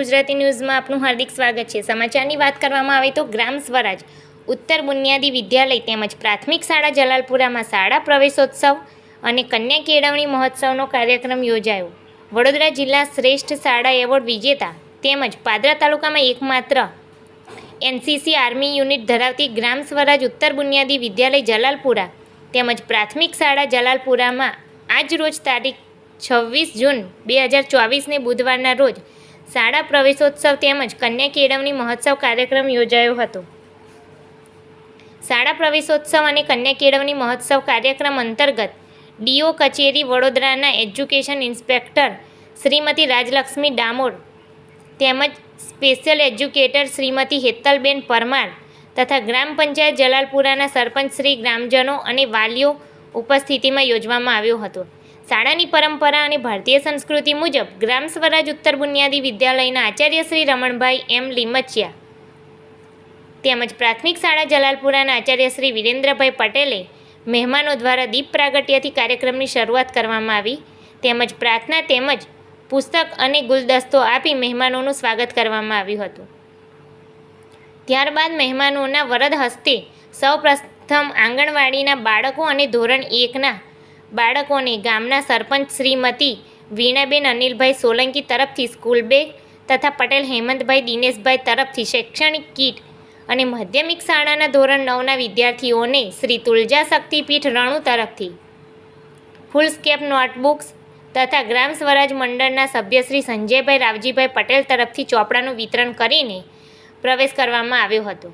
ગુજરાતી ન્યૂઝમાં આપનું હાર્દિક સ્વાગત છે. સમાચારની વાત કરવામાં આવે તો ગ્રામ સ્વરાજ, ઉત્તર બુનિયાદી વિદ્યાલય તેમજ પ્રાથમિક શાળા જલાલપુરામાં શાળા પ્રવેશોત્સવ અને કન્યા કેળવણી મહોત્સવનો કાર્યક્રમ યોજાયો. વડોદરા જિલ્લા શ્રેષ્ઠ શાળા એવોર્ડ વિજેતા તેમજ પાદરા તાલુકામાં એકમાત્ર એનસીસી આર્મી યુનિટ ધરાવતી ગ્રામ સ્વરાજ, ઉત્તર બુનિયાદી વિદ્યાલય જલાલપુરા તેમજ પ્રાથમિક શાળા જલાલપુરામાં આજ રોજ તારીખ છવ્વીસ જૂન બે હજાર ચોવીસને બુધવારના રોજ શાળા પ્રવેશોત્સવ તેમજ કન્યા કેળવણી મહોત્સવ કાર્યક્રમ યોજાયો હતો. શાળા પ્રવેશોત્સવ અને કન્યા કેળવણી મહોત્સવ કાર્યક્રમ અંતર્ગત ડીઓ કચેરી વડોદરાના એજ્યુકેશન ઇન્સ્પેક્ટર શ્રીમતી રાજલક્ષ્મી ડામોર તેમજ સ્પેશિયલ એજ્યુકેટર શ્રીમતી હેતલબેન પરમાર તથા ગ્રામ પંચાયત જલાલપુરાના સરપંચ શ્રી ગ્રામજનો અને વાલીઓ ઉપસ્થિતિમાં યોજવામાં આવ્યો હતો. શાળાની પરંપરા અને ભારતીય સંસ્કૃતિ મુજબ ગ્રામ સ્વરાજ ઉત્તર બુનિયાદી વિદ્યાલયના આચાર્ય શ્રી રમણભાઈ એમ લીમચિયા. તેમજ પ્રાથમિક શાળા જલાલપુરાના આચાર્ય શ્રી વિરેન્દ્રભાઈ પટેલે મહેમાનો દ્વારા દીપ પ્રાગટ્યથી કાર્યક્રમની શરૂઆત કરવામાં આવી. તેમજ પ્રાર્થના તેમજ પુસ્તક અને ગુલદસ્તો આપી મહેમાનોનું સ્વાગત કરવામાં આવ્યું હતું. ત્યારબાદ મહેમાનોના વરદ હસ્તે સૌ પ્રથમ આંગણવાડીના બાળકો અને ધોરણ એકના બાળકોને ગામના સરપંચ શ્રીમતી વીણાબેન અનિલભાઈ સોલંકી તરફથી સ્કૂલ બેગ તથા પટેલ હેમંતભાઈ, દિનેશભાઈ તરફથી શૈક્ષણિક કીટ અને માધ્યમિક શાળાના ધોરણ નવના વિદ્યાર્થીઓને શ્રી તુલજા શક્તિપીઠ રણુ તરફથી ફૂલ સ્કેપ નોટબુક્સ તથા ગ્રામ સ્વરાજ મંડળના સભ્ય શ્રી સંજયભાઈ રાવજીભાઈ પટેલ તરફથી ચોપડાનું વિતરણ કરીને પ્રવેશ કરવામાં આવ્યો હતો.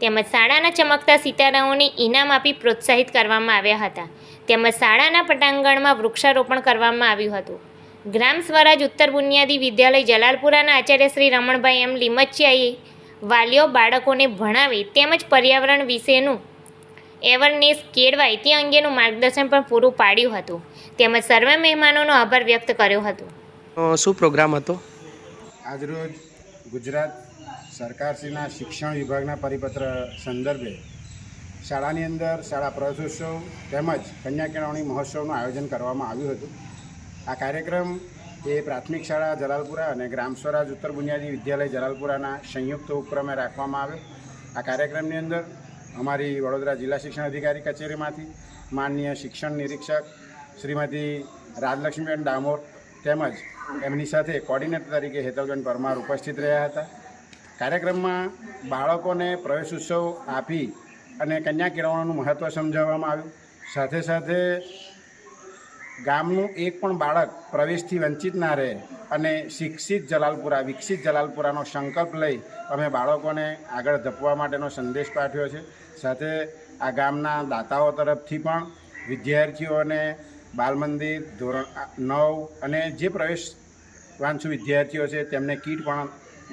તેમજ શાળાના ચમકતા સિતારાઓને ઇનામ આપી પ્રોત્સાહિત કરવામાં આવ્યા હતા. તેમજ શાળાના પટાંગણમાં વૃક્ષારોપણ કરવામાં આવ્યું હતું. ગ્રામ સ્વરાજ ઉત્તર બુનિયાદી વિદ્યાલય જલાલપુરાના આચાર્ય શ્રી રમણભાઈ એમ લીમચિયાએ વાલીઓ બાળકોને ભણાવે તેમજ પર્યાવરણ વિશેનું એવરનેસ કેળવાય તે અંગેનું માર્ગદર્શન પણ પૂરું પાડ્યું હતું. તેમજ સર્વે મહેમાનોનો આભાર વ્યક્ત કર્યો હતો. શું પ્રોગ્રામ હતો? આજરોજ ગુજરાત સરકારશ્રીના શિક્ષણ વિભાગના પરિપત્ર સંદર્ભે શાળાની અંદર, શાળા પ્રવેશોત્સવ તેમજ કન્યા કેળવણી મહોત્સવનું આયોજન કરવામાં આવ્યું હતું. આ કાર્યક્રમ એ પ્રાથમિક શાળા જલાલપુરા અને ગ્રામ સ્વરાજ ઉત્તર બુનિયાદી વિદ્યાલય જલાલપુરાના સંયુક્ત ઉપક્રમે રાખવામાં આવ્યો આ કાર્યક્રમની અંદર અમારી વડોદરા જિલ્લા શિક્ષણ અધિકારી કચેરીમાંથી માનનીય શિક્ષણ નિરીક્ષક શ્રીમતી રાજલક્ષ્મીબેન ડામોર તેમજ એમની સાથે કોર્ડિનેટર તરીકે હેતલબેન પરમાર ઉપસ્થિત રહ્યા હતા. કાર્યક્રમમાં બાળકોને પ્રવેશ ઉત્સવ આપી અને કન્યા કેળવણીનું મહત્ત્વ સમજાવવામાં આવ્યું. સાથે સાથે ગામનું એક પણ બાળક પ્રવેશથી વંચિત ના રહે અને શિક્ષિત જલાલપુરા, વિકસિત જલાલપુરાનો સંકલ્પ લઈ અમે બાળકોને આગળ ધપવા માટેનો સંદેશ પાઠવ્યો છે. સાથે આ ગામના દાતાઓ તરફથી પણ વિદ્યાર્થીઓને બાલ મંદિર ધોરણ નવ અને જે પ્રવેશ વાંચુ વિદ્યાર્થીઓ છે તેમને કીટ પણ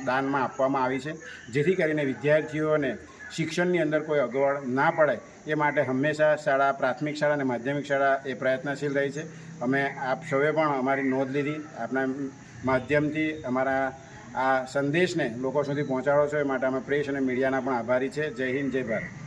દાનમાં આપવામાં આવી છે. જેથી કરીને વિદ્યાર્થીઓને શિક્ષણની અંદર કોઈ અગવડ ના પડે એ માટે હંમેશા શાળા, પ્રાથમિક શાળા અને માધ્યમિક શાળા એ પ્રયત્નશીલ રહી છે. અમે આપ સૌએ પણ અમારી નોંધ લીધી. આપના માધ્યમથી અમારા આ સંદેશને લોકો સુધી પહોંચાડો છો એ માટે અમે પ્રેસ અને મીડિયાના પણ આભારી છે. જય હિન્દ, જય ભારત.